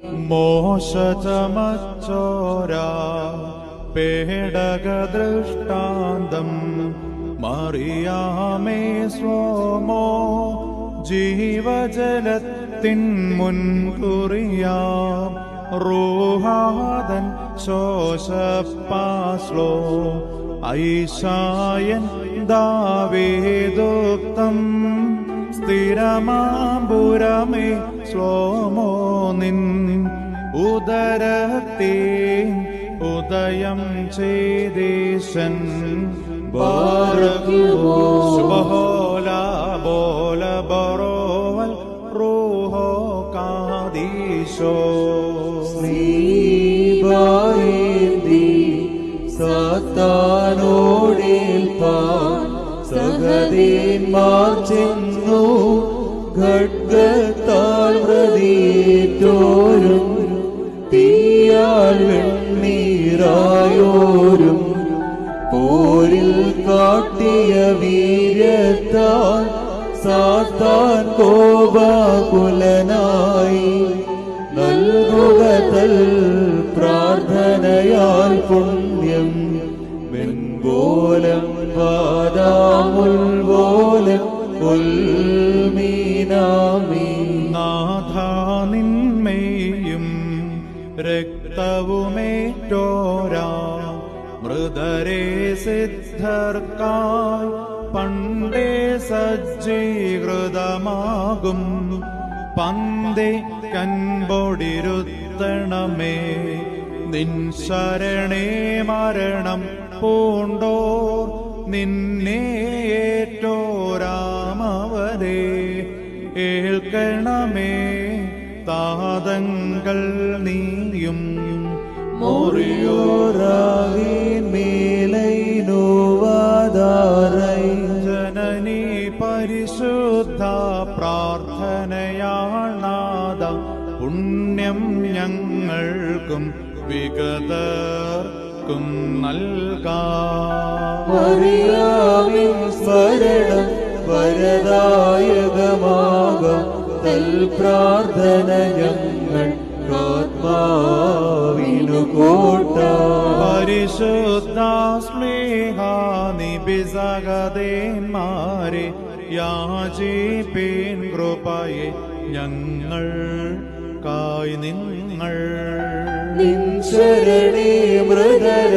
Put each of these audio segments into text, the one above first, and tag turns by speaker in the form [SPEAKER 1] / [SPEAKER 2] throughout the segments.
[SPEAKER 1] മോശ ചമച്ചോരാ പേടകദൃഷ്ടാന്തം മറിയാമേ സ്വോമോ ജീവജലത്തിൻ മുൻകുറിയാം റൂഹാദൻ ശോശപ്പാസ്ലോ ഐശായൻ ദാവേദോക്തം സ്ഥിരമാമ്പുരമേ ശ്ലോമോ നിൻ ഉദരത്തെ ഉദയം ചെയ്തേശൻ ബോല ബോല ബറോവൽ റൂഹോ കാദീശോ
[SPEAKER 2] ശ്രീബായേന്തി സാത്താനോടേൽപ്പാൻ സഹദേന്മാർ ചെന്നു ഖഡ്ഗത്താൽ വെണ്ണീരായോരും പോരിൽ കാട്ടിയ വീര്യത്താൽ സാത്താൻ കോപാകുലനായി നൽകുക തൽ പ്രാർത്ഥനയാൽ പുണ്യം. വെൺപോലം വാദാമുൽപോലം ഉൽമീനാമീ.
[SPEAKER 1] നാഥാനിന്മയും രക്തവുമേറ്റോരാ. മൃതരെ സിദ്ധർക്കായി പണ്ടേ സജ്ജീകൃതമാകും. പന്തി കൻപൊടിരുത്തണമേ. നിൻ ശരണേ മരണം പൂണ്ടോർ. നിന്നെ ഏറ്റോരാമവരെ ഏൽക്കണമേ താതങ്ങൾ നീയും
[SPEAKER 2] മോറിയോറാകീൻ മേലൈനോവാദാരൈ
[SPEAKER 1] ജനനി പരിശുദ്ധ പ്രാർത്ഥനയാൾ നാദ പുണ്യം ഞങ്ങൾക്കും വിഗതർക്കും നൽകാം.
[SPEAKER 2] മറിയാവിൻ സ്മരണം വരദായകമാകാം. തൽ പ്രാർത്ഥന ഞങ്ങൾ
[SPEAKER 1] നിബിസകതേന്മാരെ യാചിപ്പേൻ കൃപയെ ഞങ്ങൾ കായ് നിങ്ങൾ.
[SPEAKER 2] ശരണേ മൃദര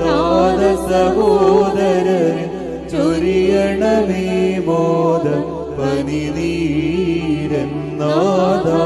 [SPEAKER 2] താത സഹോദരൻ ചൊരിയണമേ മോദം പനിനീരൻ നാദാ.